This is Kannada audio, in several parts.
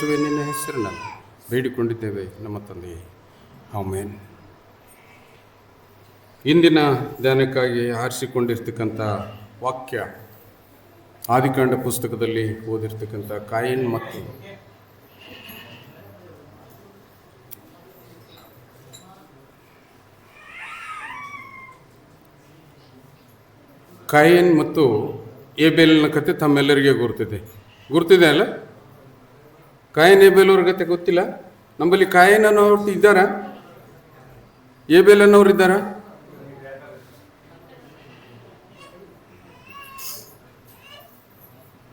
ಯೇಸುವೆ ನಿನ್ನ ಹೆಸರಿನಲ್ಲಿ ಬೇಡಿಕೊಂಡಿದ್ದೇವೆ ನಮ್ಮ ತಂದೆಯೇ. ಆಮೇನ್. ಇಂದಿನ ಧ್ಯಾನಕ್ಕಾಗಿ ಆರಿಸಿಕೊಂಡಿರ್ತಕ್ಕಂಥ ವಾಕ್ಯ ಆದಿಕಾಂಡ ಪುಸ್ತಕದಲ್ಲಿ ಓದಿರ್ತಕ್ಕಂಥ ಕಾಯಿನ್ ಮತ್ತು ಕಾಯಿನ್ ಮತ್ತು ಏಬೇಲಿನ ಕತೆ ತಮ್ಮೆಲ್ಲರಿಗೆ ಗುರುತಿದೆ. ಗುರುತಿದೆ ಅಲ್ಲ? ಕಾಯಿನ್ ಏಬೇಲವ್ರ ಕತೆ ಗೊತ್ತಿಲ್ಲ? ನಮ್ಮಲ್ಲಿ ಕಾಯನ್ ಅನ್ನೋರು ಇದ್ದಾರಾ? ಏಬೇಲ್ ಅನ್ನೋರು ಇದ್ದಾರಾ?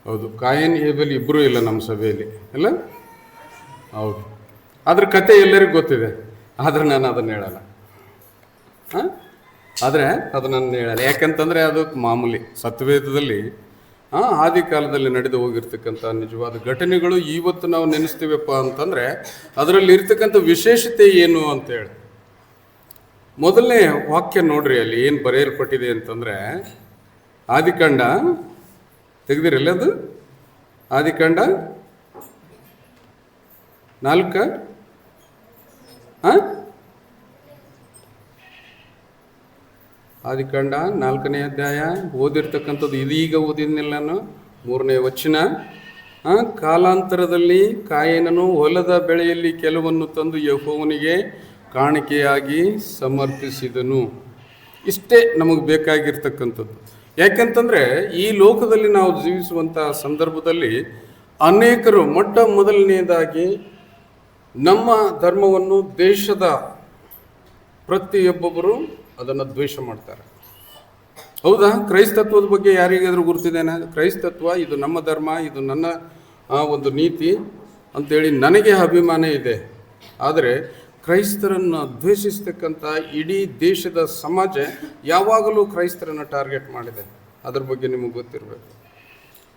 ಹೌದು, ಕಾಯನ್ ಏಬೇಲ್ ಇಬ್ಬರೂ ಇಲ್ಲ ನಮ್ಮ ಸಭೆಯಲ್ಲಿ, ಅಲ್ಲ? ಹೌದು. ಅದ್ರ ಕತೆ ಎಲ್ಲರಿಗೂ ಗೊತ್ತಿದೆ, ಆದ್ರೆ ನಾನು ಅದನ್ನು ಹೇಳಲ್ಲ. ಆದರೆ ಅದು ನಾನು ಹೇಳಲ್ಲ. ಯಾಕಂತಂದರೆ ಅದು ಮಾಮೂಲಿ ಸತ್ವೇದದಲ್ಲಿ ಆದಿ ಕಾಲದಲ್ಲಿ ನಡೆದು ಹೋಗಿರ್ತಕ್ಕಂಥ ನಿಜವಾದ ಘಟನೆಗಳು ಇವತ್ತು ನಾವು ನೆನೆಸ್ತೀವಪ್ಪ ಅಂತಂದರೆ, ಅದರಲ್ಲಿ ಇರ್ತಕ್ಕಂಥ ವಿಶೇಷತೆ ಏನು ಅಂತೇಳಿ ಮೊದಲನೇ ವಾಕ್ಯ ನೋಡ್ರಿ ಅಲ್ಲಿ ಏನು ಬರೆಯಲ್ಪಟ್ಟಿದೆ ಅಂತಂದರೆ ಆದಿಕಾಂಡ ತೆಗೆದಿರಲ್ಲ ಅದು? ಆದಿಕಾಂಡ ನಾಲ್ಕ? ಹಾಂ ಆದಿಕಾಂಡ ನಾಲ್ಕನೇ ಅಧ್ಯಾಯ, ಓದಿರ್ತಕ್ಕಂಥದ್ದು ಇದೀಗ ಓದಿದ್ನಿಲ್ಲ ನಾನು ಮೂರನೇ ವಚನ. ಕಾಲಾಂತರದಲ್ಲಿ ಕಾಯನನು ಹೊಲದ ಬೆಳೆಯಲ್ಲಿ ಕೆಲವನ್ನು ತಂದು ಯಹೋವನಿಗೆ ಕಾಣಿಕೆಯಾಗಿ ಸಮರ್ಪಿಸಿದನು. ಇಷ್ಟೇ ನಮಗೆ ಬೇಕಾಗಿರ್ತಕ್ಕಂಥದ್ದು. ಯಾಕೆಂತಂದರೆ, ಈ ಲೋಕದಲ್ಲಿ ನಾವು ಜೀವಿಸುವಂಥ ಸಂದರ್ಭದಲ್ಲಿ ಅನೇಕರು ಮೊಟ್ಟ ಮೊದಲನೆಯದಾಗಿ ನಮ್ಮ ಧರ್ಮವನ್ನು ದೇಶದ ಪ್ರತಿಯೊಬ್ಬೊಬ್ಬರು ಅದನ್ನು ದ್ವೇಷ ಮಾಡ್ತಾರೆ. ಹೌದಾ? ಕ್ರೈಸ್ತತ್ವದ ಬಗ್ಗೆ ಯಾರಿಗಾದರೂ ಗುರುತಿದ್ದೇನೆ ಕ್ರೈಸ್ತತ್ವ, ಇದು ನಮ್ಮ ಧರ್ಮ, ಇದು ನನ್ನ ಒಂದು ನೀತಿ ಅಂತೇಳಿ ನನಗೆ ಅಭಿಮಾನ ಇದೆ. ಆದರೆ ಕ್ರೈಸ್ತರನ್ನು ದ್ವೇಷಿಸ್ತಕ್ಕಂಥ ಇಡೀ ದೇಶದ ಸಮಾಜ ಯಾವಾಗಲೂ ಕ್ರೈಸ್ತರನ್ನು ಟಾರ್ಗೆಟ್ ಮಾಡಿದೆ. ಅದ್ರ ಬಗ್ಗೆ ನಿಮಗೆ ಗೊತ್ತಿರಬೇಕು.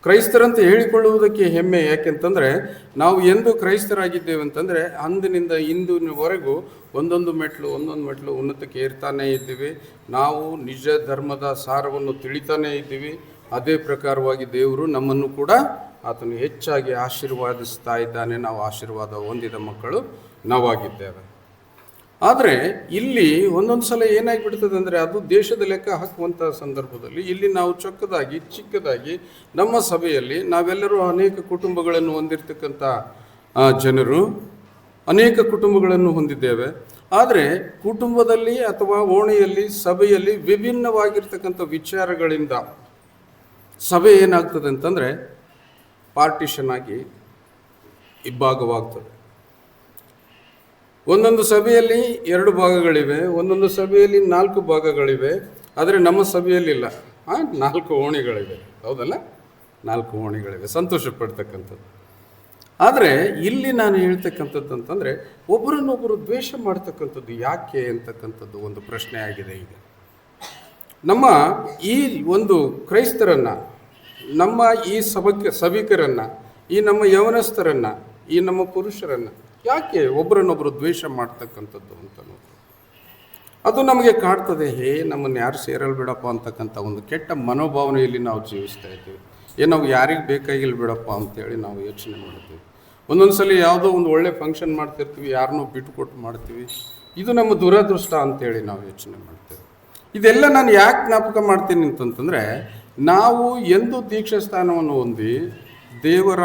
ಕ್ರೈಸ್ತರಂತ ಹೇಳಿಕೊಳ್ಳುವುದಕ್ಕೆ ಹೆಮ್ಮೆ ಯಾಕೆಂತಂದರೆ ನಾವು ಎಂದು ಕ್ರೈಸ್ತರಾಗಿದ್ದೇವೆ ಅಂತಂದರೆ ಅಂದಿನಿಂದ ಇಂದಿನವರೆಗೂ ಒಂದೊಂದು ಮೆಟ್ಲು ಒಂದೊಂದು ಮೆಟ್ಲು ಉನ್ನತಕ್ಕೆ ಏರ್ತಾನೇ ಇದ್ದೀವಿ. ನಾವು ನಿಜ ಧರ್ಮದ ಸಾರವನ್ನು ತಿಳಿತಾನೇ ಇದ್ದೀವಿ. ಅದೇ ಪ್ರಕಾರವಾಗಿ ದೇವರು ನಮ್ಮನ್ನು ಕೂಡ ಆತನು ಹೆಚ್ಚಾಗಿ ಆಶೀರ್ವಾದಿಸ್ತಾ ಇದ್ದಾನೆ. ನಾವು ಆಶೀರ್ವಾದ ಹೊಂದಿದ ಮಕ್ಕಳು ನಾವಾಗಿದ್ದೇವೆ. ಆದರೆ ಇಲ್ಲಿ ಒಂದೊಂದು ಸಲ ಏನಾಗಿಬಿಡ್ತದೆ ಅಂದರೆ ಅದು ದೇಶದ ಲೆಕ್ಕ ಹಾಕುವಂಥ ಸಂದರ್ಭದಲ್ಲಿ ಇಲ್ಲಿ ನಾವು ಚೊಕ್ಕದಾಗಿ, ಚಿಕ್ಕದಾಗಿ ನಮ್ಮ ಸಭೆಯಲ್ಲಿ ನಾವೆಲ್ಲರೂ ಅನೇಕ ಕುಟುಂಬಗಳನ್ನು ಹೊಂದಿರತಕ್ಕಂಥ ಜನರು ಅನೇಕ ಕುಟುಂಬಗಳನ್ನು ಹೊಂದಿದ್ದೇವೆ. ಆದರೆ ಕುಟುಂಬದಲ್ಲಿ ಅಥವಾ ಓಣಿಯಲ್ಲಿ, ಸಭೆಯಲ್ಲಿ ವಿಭಿನ್ನವಾಗಿರ್ತಕ್ಕಂಥ ವಿಚಾರಗಳಿಂದ ಸಭೆ ಏನಾಗ್ತದೆ ಅಂತಂದರೆ ಪಾರ್ಟಿಷನ್ ಆಗಿ ಇಬ್ಬಾಗವಾಗ್ತದೆ ಒಂದೊಂದು ಸಭೆಯಲ್ಲಿ ಎರಡು ಭಾಗಗಳಿವೆ, ಒಂದೊಂದು ಸಭೆಯಲ್ಲಿ ನಾಲ್ಕು ಭಾಗಗಳಿವೆ, ಆದರೆ ನಮ್ಮ ಸಭೆಯಲ್ಲಿಲ್ಲ. ನಾಲ್ಕು ಓಣಿಗಳಿವೆ. ಹೌದಲ್ಲ? ನಾಲ್ಕು ಓಣಿಗಳಿವೆ. ಸಂತೋಷ ಪಡ್ತಕ್ಕಂಥದ್ದು ಆದರೆ ಇಲ್ಲಿ ನಾನು ಹೇಳ್ತಕ್ಕಂಥದ್ದು ಅಂತಂದರೆ ಒಬ್ಬರನ್ನೊಬ್ಬರು ದ್ವೇಷ ಮಾಡ್ತಕ್ಕಂಥದ್ದು ಯಾಕೆ ಅಂತಕ್ಕಂಥದ್ದು ಒಂದು ಪ್ರಶ್ನೆ ಆಗಿದೆ ಈಗ. ನಮ್ಮ ಈ ಒಂದು ಕ್ರೈಸ್ತರನ್ನು, ನಮ್ಮ ಈ ಸಭಕ್ಕೆ ಸಭಿಕರನ್ನು, ಈ ನಮ್ಮ ಯವನಸ್ಥರನ್ನು, ಈ ನಮ್ಮ ಪುರುಷರನ್ನು ಯಾಕೆ ಒಬ್ಬರನ್ನೊಬ್ಬರು ದ್ವೇಷ ಮಾಡ್ತಕ್ಕಂಥದ್ದು ಅಂತ ಅದು ನಮಗೆ ಕಾಡ್ತದೆ ಹೇ, ನಮ್ಮನ್ನು ಯಾರು ಸೇರಲ್ ಬಿಡಪ್ಪ ಅಂತಕ್ಕಂಥ ಒಂದು ಕೆಟ್ಟ ಮನೋಭಾವನೆಯಲ್ಲಿ ನಾವು ಜೀವಿಸ್ತಾ ಇದ್ದೀವಿ. ಏ ನಾವು ಯಾರಿಗೆ ಬೇಕಾಗಿಲ್ಲ ಬಿಡಪ್ಪ ಅಂತೇಳಿ ನಾವು ಯೋಚನೆ ಮಾಡ್ತೀವಿ. ಒಂದೊಂದು ಸಲ ಯಾವುದೋ ಒಂದು ಒಳ್ಳೆ ಫಂಕ್ಷನ್ ಮಾಡ್ತಿರ್ತೀವಿ ಯಾರನ್ನೂ ಬಿಟ್ಟು ಕೊಟ್ಟು ಮಾಡ್ತೀವಿ. ಇದು ನಮ್ಮ ದುರದೃಷ್ಟ ಅಂತೇಳಿ ನಾವು ಯೋಚನೆ ಮಾಡ್ತೇವೆ. ಇದೆಲ್ಲ ನಾನು ಯಾಕೆ ಜ್ಞಾಪಕ ಮಾಡ್ತೀನಿ ಅಂತಂತಂದರೆ, ನಾವು ಎಂದು ದೀಕ್ಷಾ ಸ್ಥಾನವನ್ನು ಹೊಂದಿ ದೇವರ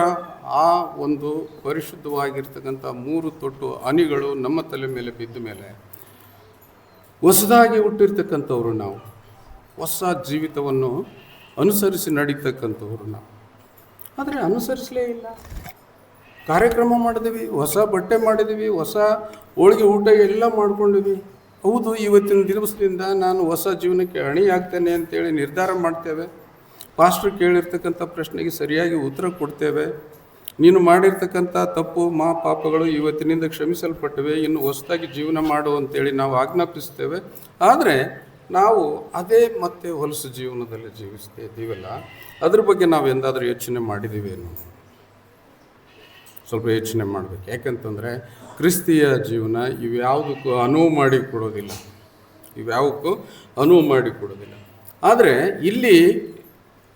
ಆ ಒಂದು ಪರಿಶುದ್ಧವಾಗಿರ್ತಕ್ಕಂಥ ಮೂರು ತೊಟ್ಟು ಹನಿಗಳು ನಮ್ಮ ತಲೆ ಮೇಲೆ ಬಿದ್ದ ಮೇಲೆ ಹೊಸದಾಗಿ ಹುಟ್ಟಿರ್ತಕ್ಕಂಥವ್ರು ನಾವು. ಹೊಸ ಜೀವಿತವನ್ನು ಅನುಸರಿಸಿ ನಡೀತಕ್ಕಂಥವ್ರು ನಾವು. ಆದರೆ ಅನುಸರಿಸಲೇ ಇಲ್ಲ. ಕಾರ್ಯಕ್ರಮ ಮಾಡಿದ್ವಿ, ಹೊಸ ಬಟ್ಟೆ ಮಾಡಿದ್ವಿ, ಹೊಸ ಹೋಳಿಗೆ ಊಟ ಎಲ್ಲ ಮಾಡ್ಕೊಂಡಿವಿ. ಹೌದು, ಇವತ್ತಿನ ದಿವಸದಿಂದ ನಾನು ಹೊಸ ಜೀವನಕ್ಕೆ ಅಣಿಯಾಗ್ತೇನೆ ಅಂತೇಳಿ ನಿರ್ಧಾರ ಮಾಡ್ತೇವೆ. ಪಾಸ್ಟ್ರು ಕೇಳಿರ್ತಕ್ಕಂಥ ಪ್ರಶ್ನೆಗೆ ಸರಿಯಾಗಿ ಉತ್ತರ ಕೊಡ್ತೇವೆ. ನೀನು ಮಾಡಿರ್ತಕ್ಕಂಥ ತಪ್ಪು, ಮಾ, ಪಾಪಗಳು ಇವತ್ತಿನಿಂದ ಕ್ಷಮಿಸಲ್ಪಟ್ಟಿವೆ, ಇನ್ನು ಹೊಸದಾಗಿ ಜೀವನ ಮಾಡು ಅಂತೇಳಿ ನಾವು ಆಜ್ಞಾಪಿಸ್ತೇವೆ. ಆದರೆ ನಾವು ಅದೇ ಮತ್ತೆ ಹೊಲಸು ಜೀವನದಲ್ಲಿ ಜೀವಿಸ್ತಾ ಇದ್ದೀವಲ್ಲ, ಅದ್ರ ಬಗ್ಗೆ ನಾವು ಎಂದಾದರೂ ಯೋಚನೆ ಮಾಡಿದ್ದೀವೇನು? ಸ್ವಲ್ಪ ಯೋಚನೆ ಮಾಡಬೇಕು. ಯಾಕಂತಂದರೆ ಕ್ರಿಸ್ತಿಯ ಜೀವನ ಇವ್ಯಾವುದಕ್ಕೂ ಅನುವು ಮಾಡಿ ಕೊಡೋದಿಲ್ಲ. ಇವ್ಯಾವುದಕ್ಕೂ ಅನುವು ಮಾಡಿ ಕೊಡೋದಿಲ್ಲ. ಆದರೆ ಇಲ್ಲಿ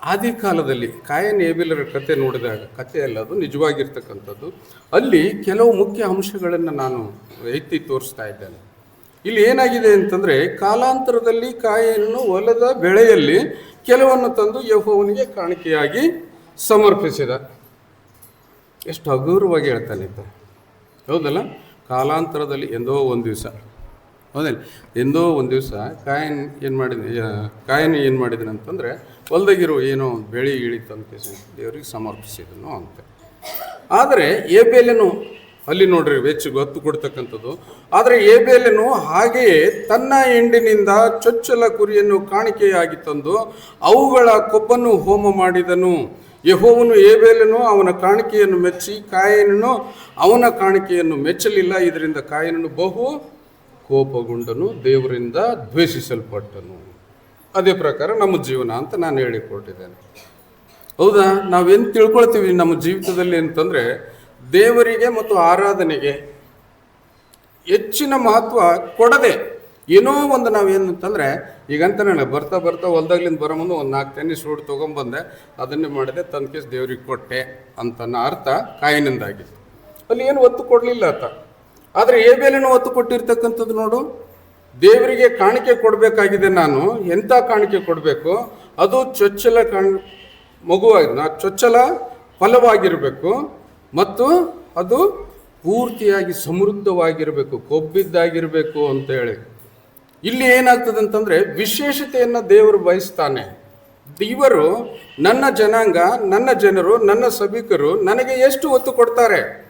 ಆದಿಕಾಲದಲ್ಲಿ ಕಾಯನ್ ಏಬಿಲರ ಕತೆ ನೋಡಿದಾಗ, ಕತೆ ಅಲ್ಲ ಅದು, ನಿಜವಾಗಿರ್ತಕ್ಕಂಥದ್ದು. ಅಲ್ಲಿ ಕೆಲವು ಮುಖ್ಯ ಅಂಶಗಳನ್ನು ನಾನು ಎತ್ತಿ ತೋರಿಸ್ತಾ ಇದ್ದೇನೆ. ಇಲ್ಲಿ ಏನಾಗಿದೆ ಅಂತಂದರೆ, ಕಾಲಾಂತರದಲ್ಲಿ ಕಾಯನ್ನು ಹೊಲದ ಬೆಳೆಯಲ್ಲಿ ಕೆಲವನ್ನು ತಂದು ಯಹೋವನಿಗೆ ಕಾಣಿಕೆಯಾಗಿ ಸಮರ್ಪಿಸಿದ. ಎಷ್ಟು ಹಗುರವಾಗಿ ಹೇಳ್ತಾನೆ ಇದ್ದ ಹೌದಲ್ಲ? ಕಾಲಾಂತರದಲ್ಲಿ ಎಂದೋ ಒಂದು ದಿವಸ. ಹೌದಲ್ಲ? ಎಂದೋ ಒಂದು ದಿವಸ ಕಾಯನ್ ಏನು ಮಾಡಿದ ಕಾಯನ್ ಏನು ಮಾಡಿದನು ಅಂತಂದರೆ, ಹೊಲ್ದಾಗಿರೋ ಏನೋ ಬೆಳೆ ಇಳಿತು ಅಂತ ದೇವರಿಗೆ ಸಮರ್ಪಿಸಿದನು ಅಂತ. ಆದರೆ ಎ ಏಬೇಲೆನು ಅಲ್ಲಿ ನೋಡ್ರಿ, ವೆಚ್ಚ ಗೊತ್ತು ಕೊಡ್ತಕ್ಕಂಥದ್ದು. ಆದರೆ ಎ ಏಬೇಲೆನು ಹಾಗೆಯೇ ತನ್ನ ಹೆಂಡಿನಿಂದ ಚೊಚ್ಚಲ ಕುರಿಯನ್ನು ಕಾಣಿಕೆಯಾಗಿ ತಂದು ಅವುಗಳ ಕೊಬ್ಬನ್ನು ಹೋಮ ಮಾಡಿದನು. ಯಹೋವನು ಏಬೇಲನು ಅವನ ಕಾಣಿಕೆಯನ್ನು ಮೆಚ್ಚಿ, ಕಾಯನನು ಅವನ ಕಾಣಿಕೆಯನ್ನು ಮೆಚ್ಚಲಿಲ್ಲ. ಇದರಿಂದ ಕಾಯನನು ಬಹು ಕೋಪಗೊಂಡನು, ದೇವರಿಂದ ದ್ವೇಷಿಸಲ್ಪಟ್ಟನು. ಅದೇ ಪ್ರಕಾರ ನಮ್ಮ ಜೀವನ ಅಂತ ನಾನು ಹೇಳಿಕೊಟ್ಟಿದ್ದೇನೆ. ಹೌದಾ? ನಾವೇನು ತಿಳ್ಕೊಳ್ತೀವಿ ನಮ್ಮ ಜೀವಿತದಲ್ಲಿ ಅಂತಂದರೆ, ದೇವರಿಗೆ ಮತ್ತು ಆರಾಧನೆಗೆ ಹೆಚ್ಚಿನ ಮಹತ್ವ ಕೊಡದೆ ಏನೋ ಒಂದು ನಾವೇನು ಅಂತಂದರೆ ಈಗಂತ ನನಗೆ ಬರ್ತಾ ಬರ್ತಾ ಹೊಲ್ದಾಗ್ಲಿಂದ ಬರೋ ಮುಂದೆ ಒಂದು ನಾಲ್ಕು ತೆನಿ ಸೂಡು ತೊಗೊಂಬಂದೆ, ಅದನ್ನೇ ಮಾಡಿದೆ ತನ್ನ ಕೇಸ್ ದೇವ್ರಿಗೆ ಕೊಟ್ಟೆ ಅಂತನ್ನ ಅರ್ಥ ಕಾಯಿನಿಂದಾಗಿತ್ತು. ಅಲ್ಲಿ ಏನು ಒತ್ತು ಕೊಡಲಿಲ್ಲ ಆತ. ಆದರೆ ಏಬೇಲಿನ ಒತ್ತು ಕೊಟ್ಟಿರ್ತಕ್ಕಂಥದ್ದು ನೋಡು, ದೇವರಿಗೆ ಕಾಣಿಕೆ ಕೊಡಬೇಕಾಗಿದೆ ನಾನು ಎಂಥ ಕಾಣಿಕೆ ಕೊಡಬೇಕು, ಅದು ಚೊಚ್ಚಲ ಕಾಣ್, ಮಗುವಾಗಿ ಚೊಚ್ಚಲ ಫಲವಾಗಿರಬೇಕು, ಮತ್ತು ಅದು ಪೂರ್ತಿಯಾಗಿ ಸಮೃದ್ಧವಾಗಿರಬೇಕು, ಕೊಬ್ಬಿದ್ದಾಗಿರಬೇಕು ಅಂತೇಳಿ ಇಲ್ಲಿ ಏನಾಗ್ತದೆ ಅಂತಂದರೆ ವಿಶೇಷತೆಯನ್ನು ದೇವರು ಬಯಸ್ತಾನೆ. ಇವರು ನನ್ನ ಜನಾಂಗ, ನನ್ನ ಜನರು, ನನ್ನ ಸಭಿಕರು ನನಗೆ ಎಷ್ಟು ಒತ್ತು ಕೊಡ್ತಾರೆ?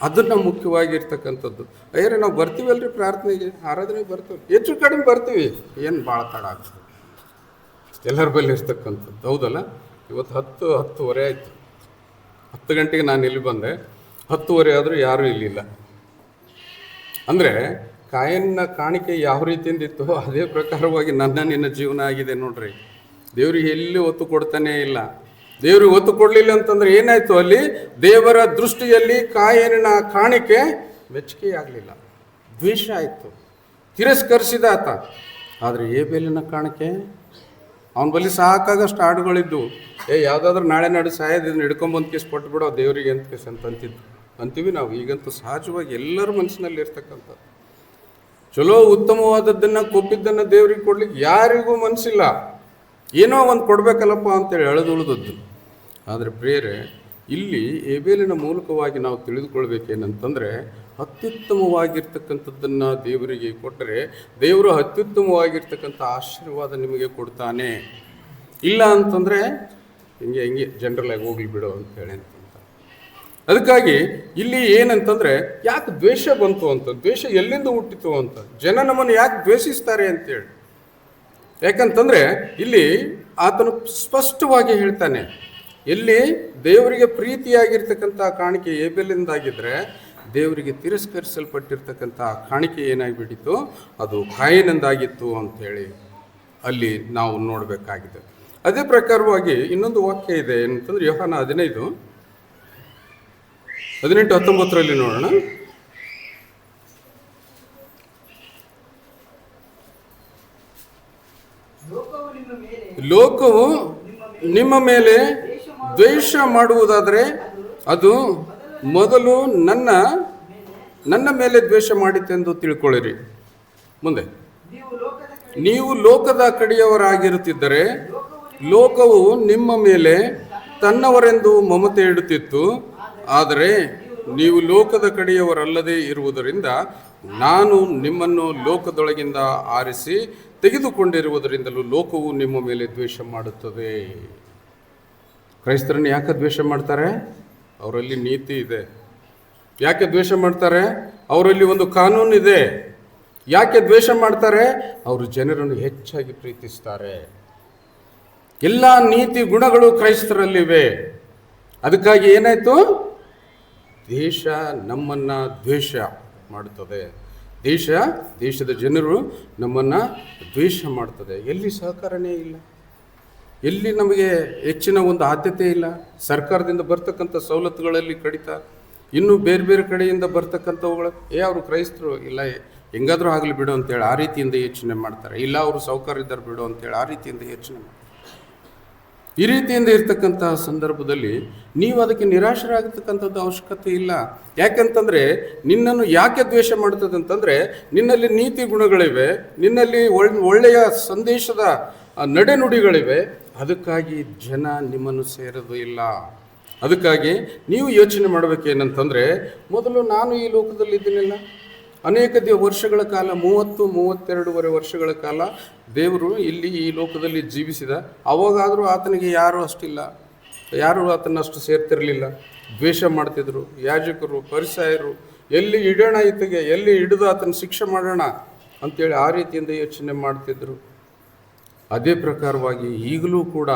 ಅದನ್ನು ಮುಖ್ಯವಾಗಿರ್ತಕ್ಕಂಥದ್ದು. ಅಯ್ಯರೆ, ನಾವು ಬರ್ತೀವಲ್ರಿ ಪ್ರಾರ್ಥನೆಗೆ? ಆರಾಧನೆಗೆ ಬರ್ತೀವಿ. ಹೆಚ್ಚು ಕಡಿಮೆ ಬರ್ತೀವಿ. ಏನು ಭಾಳ ತಡ ಆಗ್ತದೆ. ಎಲ್ಲರ ಬಳಿ ಇರ್ತಕ್ಕಂಥದ್ದು. ಹೌದಲ್ಲ? ಇವತ್ತು ಹತ್ತು, ಹತ್ತುವರೆ ಆಯಿತು. ಹತ್ತು ಗಂಟೆಗೆ ನಾನು ಇಲ್ಲಿ ಬಂದೆ. ಹತ್ತುವರೆ ಆದರೂ ಯಾರೂ ಇಲ್ಲಿಲ್ಲ. ಅಂದರೆ ಕಾಯನ್ನ ಕಾಣಿಕೆ ಯಾವ ರೀತಿಯಿಂದ ಇತ್ತು ಅದೇ ಪ್ರಕಾರವಾಗಿ ನನ್ನ ನಿನ್ನ ಜೀವನ ಆಗಿದೆ ನೋಡ್ರಿ. ದೇವ್ರಿಗೆ ಎಲ್ಲಿ ಒತ್ತು ಕೊಡ್ತಾನೇ ಇಲ್ಲ. ದೇವ್ರಿಗೆ ಒತ್ತು ಕೊಡಲಿಲ್ಲ ಅಂತಂದ್ರೆ ಏನಾಯ್ತು ಅಲ್ಲಿ? ದೇವರ ದೃಷ್ಟಿಯಲ್ಲಿ ಕಾಯನ ಕಾಣಿಕೆ ಮೆಚ್ಚುಗೆ ಆಗಲಿಲ್ಲ ದ್ವೇಷ ಆಯಿತು. ತಿರಸ್ಕರಿಸಿದ ಆತ. ಆದರೆ ಏಬೇಲಿನ ಕಾಣಿಕೆ? ಅವನ ಬಳಿ ಸಾಕಾಗಷ್ಟು ಹಾಡುಗಳಿದ್ದು ಏ, ಯಾವುದಾದ್ರೂ ನಾಳೆ ನಾಡು ಸಾಯೋದನ್ನ ಹಿಡ್ಕೊಂಬಂದು ಕೇಸ್ ಕೊಟ್ಬಿಡೋ, ದೇವರಿಗೆ ಅಂತ ಕೇಸ್ ಅಂತ ಅಂತಿದ್ದು ಅಂತೀವಿ ನಾವು. ಈಗಂತೂ ಸಹಜವಾಗಿ ಎಲ್ಲರ ಮನಸ್ಸಿನಲ್ಲಿ ಇರ್ತಕ್ಕಂಥದ್ದು. ಚಲೋ ಉತ್ತಮವಾದದ್ದನ್ನು ಕೊಬ್ಬಿದ್ದನ್ನು ದೇವ್ರಿಗೆ ಕೊಡ್ಲಿಕ್ಕೆ ಯಾರಿಗೂ ಮನಸ್ಸಿಲ್ಲ ಏನೋ ಒಂದು ಕೊಡಬೇಕಲ್ಲಪ್ಪ ಅಂತೇಳಿ ಎಳೆದುಳಿದದ್ದು ಆದರೆ ಪ್ರೇರೆ ಇಲ್ಲಿ ಎಬೇಲಿನ ಮೂಲಕವಾಗಿ ನಾವು ತಿಳಿದುಕೊಳ್ಬೇಕೇನಂತಂದರೆ, ಅತ್ಯುತ್ತಮವಾಗಿರ್ತಕ್ಕಂಥದ್ದನ್ನು ದೇವರಿಗೆ ಕೊಟ್ಟರೆ ದೇವರು ಅತ್ಯುತ್ತಮವಾಗಿರ್ತಕ್ಕಂಥ ಆಶೀರ್ವಾದ ನಿಮಗೆ ಕೊಡ್ತಾನೆ. ಇಲ್ಲ ಅಂತಂದರೆ, ಹಿಂಗೆ ಹಿಂಗೆ ಜನರಲ್ ಆಗಿ ಹೋಗ್ಲಿ ಬಿಡು ಅಂತ. ಹೇಳಿ ಅದಕ್ಕಾಗಿ ಇಲ್ಲಿ ಏನಂತಂದ್ರೆ ಯಾಕೆ ದ್ವೇಷ ಬಂತು ಅಂತ, ದ್ವೇಷ ಎಲ್ಲಿಂದ ಹುಟ್ಟಿತು ಅಂತ, ಜನ ನಮ್ಮನ್ನು ಯಾಕೆ ದ್ವೇಷಿಸ್ತಾರೆ ಅಂತೇಳಿ ಯಾಕಂತಂದ್ರೆ ಇಲ್ಲಿ ಆತನು ಸ್ಪಷ್ಟವಾಗಿ ಹೇಳ್ತಾನೆ, ಎಲ್ಲಿ ದೇವರಿಗೆ ಪ್ರೀತಿಯಾಗಿರ್ತಕ್ಕಂಥ ಕಾಣಿಕೆ ಏಬೆಲಿಂದಾಗಿದ್ರೆ ದೇವರಿಗೆ ತಿರಸ್ಕರಿಸಲ್ಪಟ್ಟಿರ್ತಕ್ಕಂಥ ಕಾಣಿಕೆ ಏನಾಗಿಬಿಟ್ಟಿತ್ತು, ಅದು ಕಾಯಿನಂದಾಗಿತ್ತು ಅಂತೇಳಿ ಅಲ್ಲಿ ನಾವು ನೋಡಬೇಕಾಗಿದೆ. ಅದೇ ಪ್ರಕಾರವಾಗಿ ಇನ್ನೊಂದು ವಾಕ್ಯ ಇದೆ ಏನಂತಂದ್ರೆ ಯೋಹಾನ ಹದಿನೈದು ಹದಿನೆಂಟು, ಹತ್ತೊಂಬತ್ತರಲ್ಲಿ ನೋಡೋಣ. ಲೋಕವು ನಿಮ್ಮ ಮೇಲೆ ದ್ವೇಷ ಮಾಡುವುದಾದರೆ ಅದು ಮೊದಲು ನನ್ನ ನನ್ನ ಮೇಲೆ ದ್ವೇಷ ಮಾಡಿತೆಂದು ತಿಳ್ಕೊಳ್ಳಿರಿ. ಮುಂದೆ. ನೀವು ಲೋಕದ ಕಡೆಯವರಾಗಿರುತ್ತಿದ್ದರೆ ಲೋಕವು ನಿಮ್ಮ ಮೇಲೆ ತನ್ನವರೆಂದು ಮಮತೆ ಇಡುತ್ತಿತ್ತು. ಆದರೆ ನೀವು ಲೋಕದ ಕಡೆಯವರಲ್ಲದೆ ಇರುವುದರಿಂದ ನಾನು ನಿಮ್ಮನ್ನು ಲೋಕದೊಳಗಿಂದ ಆರಿಸಿ ತೆಗೆದುಕೊಂಡಿರುವುದರಿಂದಲೂ ಲೋಕವು ನಿಮ್ಮ ಮೇಲೆ ದ್ವೇಷ ಮಾಡುತ್ತದೆ. ಕ್ರೈಸ್ತರನ್ನು ಯಾಕೆ ದ್ವೇಷ ಮಾಡ್ತಾರೆ? ಅವರಲ್ಲಿ ನೀತಿ ಇದೆ. ಯಾಕೆ ದ್ವೇಷ ಮಾಡ್ತಾರೆ? ಅವರಲ್ಲಿ ಒಂದು ಕಾನೂನು ಇದೆ. ಯಾಕೆ ದ್ವೇಷ ಮಾಡ್ತಾರೆ? ಅವರು ಜನರನ್ನು ಹೆಚ್ಚಾಗಿ ಪ್ರೀತಿಸ್ತಾರೆ. ಎಲ್ಲ ನೀತಿ ಗುಣಗಳು ಕ್ರೈಸ್ತರಲ್ಲಿವೆ. ಅದಕ್ಕಾಗಿ ಏನಾಯ್ತು? ದೇಶ ನಮ್ಮನ್ನು ದ್ವೇಷ ಮಾಡುತ್ತದೆ. ದೇಶ, ದೇಶದ ಜನರು ನಮ್ಮನ್ನು ದ್ವೇಷ ಮಾಡ್ತದೆ ಎಲ್ಲಿ ಸಹಕಾರನೇ ಇಲ್ಲ. ಎಲ್ಲಿ ನಮಗೆ ಹೆಚ್ಚಿನ ಒಂದು ಆದ್ಯತೆ ಇಲ್ಲ. ಸರ್ಕಾರದಿಂದ ಬರ್ತಕ್ಕಂಥ ಸವಲತ್ತುಗಳಲ್ಲಿ ಕಡಿತ. ಇನ್ನೂ ಬೇರೆ ಬೇರೆ ಕಡೆಯಿಂದ ಬರ್ತಕ್ಕಂಥವುಗಳು, ಏ, ಅವರು ಕ್ರೈಸ್ತರು, ಇಲ್ಲ, ಹೆಂಗಾದರೂ ಆಗಲಿ ಬಿಡು ಅಂತೇಳಿ ಆ ರೀತಿಯಿಂದ ಯೋಚನೆ ಮಾಡ್ತಾರೆ. ಇಲ್ಲ, ಅವರು ಸೌಕರ್ಯ ಬಿಡು ಅಂತೇಳಿ ಆ ರೀತಿಯಿಂದ ಯೋಚನೆ ಮಾಡ್ತಾರೆ. ಈ ರೀತಿಯಿಂದ ಇರ್ತಕ್ಕಂತಹ ಸಂದರ್ಭದಲ್ಲಿ ನೀವು ಅದಕ್ಕೆ ನಿರಾಶರಾಗತಕ್ಕಂಥದ್ದು ಅವಶ್ಯಕತೆ ಇಲ್ಲ. ಯಾಕೆಂತಂದರೆ ನಿನ್ನನ್ನು ಯಾಕೆ ದ್ವೇಷ ಮಾಡ್ತದೆ ಅಂತಂದರೆ ನಿನ್ನಲ್ಲಿ ನೀತಿ ಗುಣಗಳಿವೆ, ನಿನ್ನಲ್ಲಿ ಒಳ್, ಒಳ್ಳೆಯ ಸಂದೇಶದ ನಡೆನುಡಿಗಳಿವೆ. ಅದಕ್ಕಾಗಿ ಜನ ನಿಮ್ಮನ್ನು ಸೇರೋದು ಇಲ್ಲ. ಅದಕ್ಕಾಗಿ ನೀವು ಯೋಚನೆ ಮಾಡಬೇಕೇನಂತಂದರೆ, ಮೊದಲು ನಾನು ಈ ಲೋಕದಲ್ಲಿ ಇದ್ದೀನಿಲ್ಲ ಅನೇಕ ದೇ, ವರ್ಷಗಳ ಕಾಲ, ಮೂವತ್ತು, ಮೂವತ್ತೆರಡೂವರೆ ವರ್ಷಗಳ ಕಾಲ ದೇವರು ಇಲ್ಲಿ ಈ ಲೋಕದಲ್ಲಿ ಜೀವಿಸಿದ. ಅವಾಗಾದರೂ ಆತನಿಗೆ ಯಾರೂ ಅಷ್ಟಿಲ್ಲ. ಯಾರೂ ಆತನ ಅಷ್ಟು ಸೇರ್ತಿರಲಿಲ್ಲ. ದ್ವೇಷ ಮಾಡ್ತಿದ್ರು. ಯಾಜಕರು, ಪರಿಸಾಯರು, ಎಲ್ಲಿ ಇಡೋಣ ಈತಗೆ ಎಲ್ಲಿ ಹಿಡಿದು ಆತನ ಶಿಕ್ಷೆ ಮಾಡೋಣ ಅಂತೇಳಿ ಆ ರೀತಿಯಿಂದ ಯೋಚನೆ ಮಾಡ್ತಿದ್ರು. ಅದೇ ಪ್ರಕಾರವಾಗಿ ಈಗಲೂ ಕೂಡ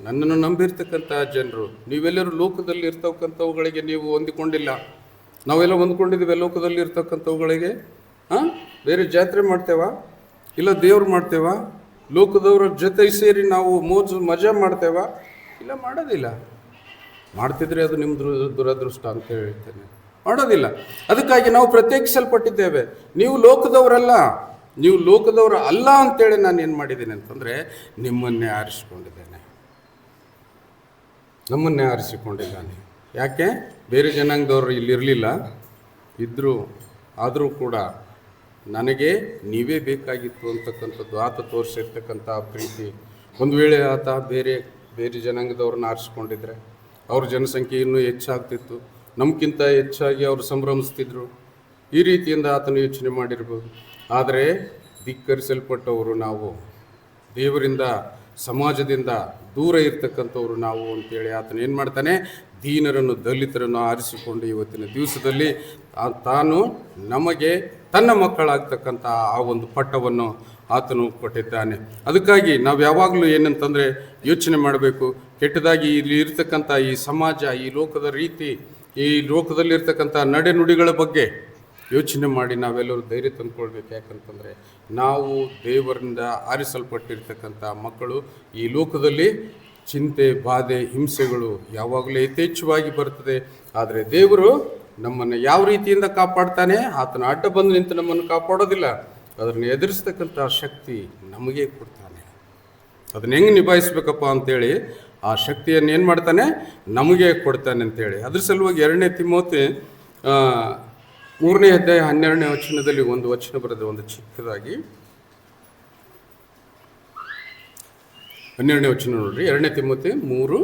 ನನ್ನನ್ನು ನಂಬಿರ್ತಕ್ಕಂಥ ಜನರು, ನೀವೆಲ್ಲರೂ ಲೋಕದಲ್ಲಿ ಇರ್ತಕ್ಕಂಥವುಗಳಿಗೆ ನೀವು ಹೊಂದಿಕೊಂಡಿಲ್ಲ. ನಾವೆಲ್ಲ ಹೊಂದ್ಕೊಂಡಿದ್ದೀವಿ ಲೋಕದಲ್ಲಿ ಇರ್ತಕ್ಕಂಥವುಗಳಿಗೆ. ಹಾಂ? ಬೇರೆ ಜಾತ್ರೆ ಮಾಡ್ತೇವ? ಇಲ್ಲ ದೇವ್ರು ಮಾಡ್ತೇವಾ? ಲೋಕದವರ ಜೊತೆ ಸೇರಿ ನಾವು ಮೋಜು, ಮಜಾ ಮಾಡ್ತೇವಾ? ಇಲ್ಲ, ಮಾಡೋದಿಲ್ಲ. ಮಾಡ್ತಿದ್ರೆ ಅದು ನಿಮ್ಮ ದುರ, ದುರದೃಷ್ಟ ಅಂತ ಹೇಳ್ತೇನೆ. ಮಾಡೋದಿಲ್ಲ. ಅದಕ್ಕಾಗಿ ನಾವು ಪ್ರತ್ಯೇಕಿಸಲ್ಪಟ್ಟಿದ್ದೇವೆ. ನೀವು ಲೋಕದವರಲ್ಲ. ನೀವು ಲೋಕದವರು ಅಲ್ಲ ಅಂತೇಳಿ ನಾನು ಏನು ಮಾಡಿದ್ದೀನಿ ಅಂತಂದರೆ, ನಿಮ್ಮನ್ನೇ ಆರಿಸಿಕೊಂಡಿದ್ದೇನೆ. ನಮ್ಮನ್ನೇ ಆರಿಸಿಕೊಂಡಿದ್ದಾನೆ. ಯಾಕೆ? ಬೇರೆ ಜನಾಂಗದವರು ಇಲ್ಲಿರಲಿಲ್ಲ ಇದ್ದರೂ ಆದರೂ ಕೂಡ ನನಗೆ ನೀವೇ ಬೇಕಾಗಿತ್ತು ಅಂತಕ್ಕಂಥದ್ದು, ಆತ ತೋರಿಸಿರ್ತಕ್ಕಂಥ ಪ್ರೀತಿ. ಒಂದು ವೇಳೆ ಆತ ಬೇರೆ ಬೇರೆ ಜನಾಂಗದವ್ರನ್ನ ಆರಿಸ್ಕೊಂಡಿದ್ರೆ ಅವ್ರ ಜನಸಂಖ್ಯೆ ಇನ್ನೂ ಹೆಚ್ಚಾಗ್ತಿತ್ತು. ನಮಗಿಂತ ಹೆಚ್ಚಾಗಿ ಅವರು ಸಂಭ್ರಮಿಸ್ತಿದ್ರು. ಈ ರೀತಿಯಿಂದ ಆತನು ಯೋಚನೆ ಮಾಡಿರ್ಬೋದು. ಆದರೆ ಧಿಕ್ಕರಿಸಲ್ಪಟ್ಟವರು ನಾವು, ದೇವರಿಂದ, ಸಮಾಜದಿಂದ ದೂರ ಇರ್ತಕ್ಕಂಥವ್ರು ನಾವು ಅಂತೇಳಿ ಆತನು ಏನು ಮಾಡ್ತಾನೆ ದೀನರನ್ನು ದಲಿತರನ್ನು ಆರಿಸಿಕೊಂಡು ಇವತ್ತಿನ ದಿವಸದಲ್ಲಿ ತಾನು ನಮಗೆ ತನ್ನ ಮಕ್ಕಳಾಗ್ತಕ್ಕಂಥ ಆ ಒಂದು ಪಟ್ಟವನ್ನು ಆತನು ಕೊಟ್ಟಿದ್ದಾನೆ. ಅದಕ್ಕಾಗಿ ನಾವು ಯಾವಾಗಲೂ ಏನಂತಂದರೆ ಯೋಚನೆ ಮಾಡಬೇಕು. ಕೆಟ್ಟದಾಗಿ ಇಲ್ಲಿ ಇರತಕ್ಕಂಥ ಈ ಸಮಾಜ, ಈ ಲೋಕದ ರೀತಿ, ಈ ಲೋಕದಲ್ಲಿರ್ತಕ್ಕಂಥ ನಡೆನುಡಿಗಳ ಬಗ್ಗೆ ಯೋಚನೆ ಮಾಡಿ ನಾವೆಲ್ಲರೂ ಧೈರ್ಯ ತಂದುಕೊಳ್ಬೇಕು. ಯಾಕಂತಂದರೆ ನಾವು ದೇವರಿಂದ ಆರಿಸಲ್ಪಟ್ಟಿರ್ತಕ್ಕಂಥ ಮಕ್ಕಳು ಈ ಲೋಕದಲ್ಲಿ ಚಿಂತೆ ಬಾಧೆ ಹಿಂಸೆಗಳು ಯಾವಾಗಲೂ ಯಥೇಚ್ಛವಾಗಿ ಬರ್ತದೆ ಆದರೆ ದೇವರು ನಮ್ಮನ್ನು ಯಾವ ರೀತಿಯಿಂದ ಕಾಪಾಡ್ತಾನೆ? ಆತನ ಅಡ್ಡ ಬಂದು ನಿಂತು ನಮ್ಮನ್ನು ಕಾಪಾಡೋದಿಲ್ಲ. ಅದನ್ನು ಎದುರಿಸ್ತಕ್ಕಂಥ ಶಕ್ತಿ ನಮಗೆ ಕೊಡ್ತಾನೆ. ಅದನ್ನ ಹೆಂಗೆ ನಿಭಾಯಿಸ್ಬೇಕಪ್ಪ ಅಂತೇಳಿ ಆ ಶಕ್ತಿಯನ್ನು ಏನು ಮಾಡ್ತಾನೆ? ನಮಗೆ ಕೊಡ್ತಾನೆ ಅಂತೇಳಿ. ಅದ್ರ ಸಲುವಾಗಿ ಎರಡನೇ ತಿಮೋತಿ ಆ, ಮೂರನೇ ಅಧ್ಯಾಯ ಹನ್ನೆರಡನೇ ವಚನದಲ್ಲಿ ಒಂದು ವಚನ ಬರೆದ ಒಂದು ಚಿಕ್ಕದಾಗಿ ಹನ್ನೆರಡನೇ ವಚನ ನೋಡ್ರಿ. ಎರಡನೇ ತಿಮ್ಮತಿ ಮೂರು.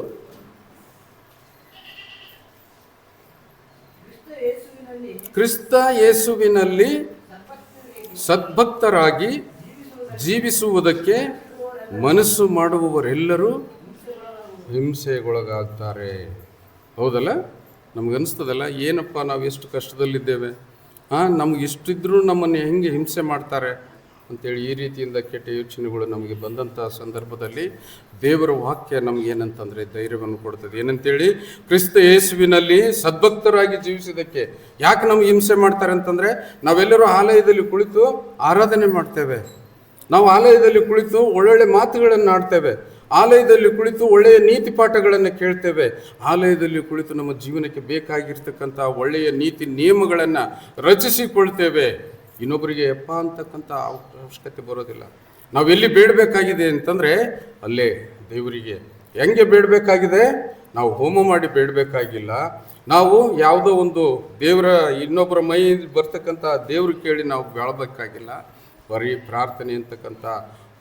ಕ್ರಿಸ್ತ ಯೇಸುವಿನಲ್ಲಿ ಸದ್ಭಕ್ತರಾಗಿ ಜೀವಿಸುವುದಕ್ಕೆ ಮನಸ್ಸು ಮಾಡುವವರೆಲ್ಲರೂ ಹಿಂಸೆಗೊಳಗಾಗ್ತಾರೆ. ಹೌದಲ್ಲ? ನಮಗನ್ನಿಸ್ತದಲ್ಲ ಏನಪ್ಪ ನಾವು ಎಷ್ಟು ಕಷ್ಟದಲ್ಲಿದ್ದೇವೆ? ಹಾಂ ನಮ್ಗೆ ಇಷ್ಟಿದ್ರೂ ನಮ್ಮನ್ನು ಹೆಂಗೆ ಹಿಂಸೆ ಮಾಡ್ತಾರೆ? ಅಂತೇಳಿ ಈ ರೀತಿಯಿಂದ ಕೆಟ್ಟ ಯೋಚನೆಗಳು ನಮಗೆ ಬಂದಂಥ ಸಂದರ್ಭದಲ್ಲಿ ದೇವರ ವಾಕ್ಯ ನಮಗೇನಂತಂದರೆ ಧೈರ್ಯವನ್ನು ಕೊಡ್ತದೆ. ಏನಂತೇಳಿ ಕ್ರಿಸ್ತ ಯೇಸುವಿನಲ್ಲಿ ಸದ್ಭಕ್ತರಾಗಿ ಜೀವಿಸಿದ್ದಕ್ಕೆ ಯಾಕೆ ನಮ್ಗೆ ಹಿಂಸೆ ಮಾಡ್ತಾರೆ ಅಂತಂದರೆ ನಾವೆಲ್ಲರೂ ಆಲಯದಲ್ಲಿ ಕುಳಿತು ಆರಾಧನೆ ಮಾಡ್ತೇವೆ. ನಾವು ಆಲಯದಲ್ಲಿ ಕುಳಿತು ಒಳ್ಳೊಳ್ಳೆ ಮಾತುಗಳನ್ನು ಆಡ್ತೇವೆ. ಆಲಯದಲ್ಲಿ ಕುಳಿತು ಒಳ್ಳೆಯ ನೀತಿ ಪಾಠಗಳನ್ನು ಕೇಳ್ತೇವೆ. ಆಲಯದಲ್ಲಿ ಕುಳಿತು ನಮ್ಮ ಜೀವನಕ್ಕೆ ಬೇಕಾಗಿರ್ತಕ್ಕಂಥ ಒಳ್ಳೆಯ ನೀತಿ ನಿಯಮಗಳನ್ನು ರಚಿಸಿಕೊಳ್ತೇವೆ. ಇನ್ನೊಬ್ಬರಿಗೆ ಎಪ್ಪ ಅಂತಕ್ಕಂಥ ಅವಶ್ಯಕತೆ ಬರೋದಿಲ್ಲ. ನಾವೆಲ್ಲಿ ಬೇಡಬೇಕಾಗಿದೆ ಅಂತಂದರೆ ಅಲ್ಲೇ ದೇವರಿಗೆ. ಹೆಂಗೆ ಬೇಡಬೇಕಾಗಿದೆ? ನಾವು ಹೋಮ ಮಾಡಿ ಬೇಡಬೇಕಾಗಿಲ್ಲ. ನಾವು ಯಾವುದೋ ಒಂದು ದೇವರ ಇನ್ನೊಬ್ಬರ ಮೈ ಬರ್ತಕ್ಕಂಥ ದೇವ್ರ ಕೇಳಿ ನಾವು ಬಾಳಬೇಕಾಗಿಲ್ಲ. ಬರೀ ಪ್ರಾರ್ಥನೆ ಅಂತಕ್ಕಂಥ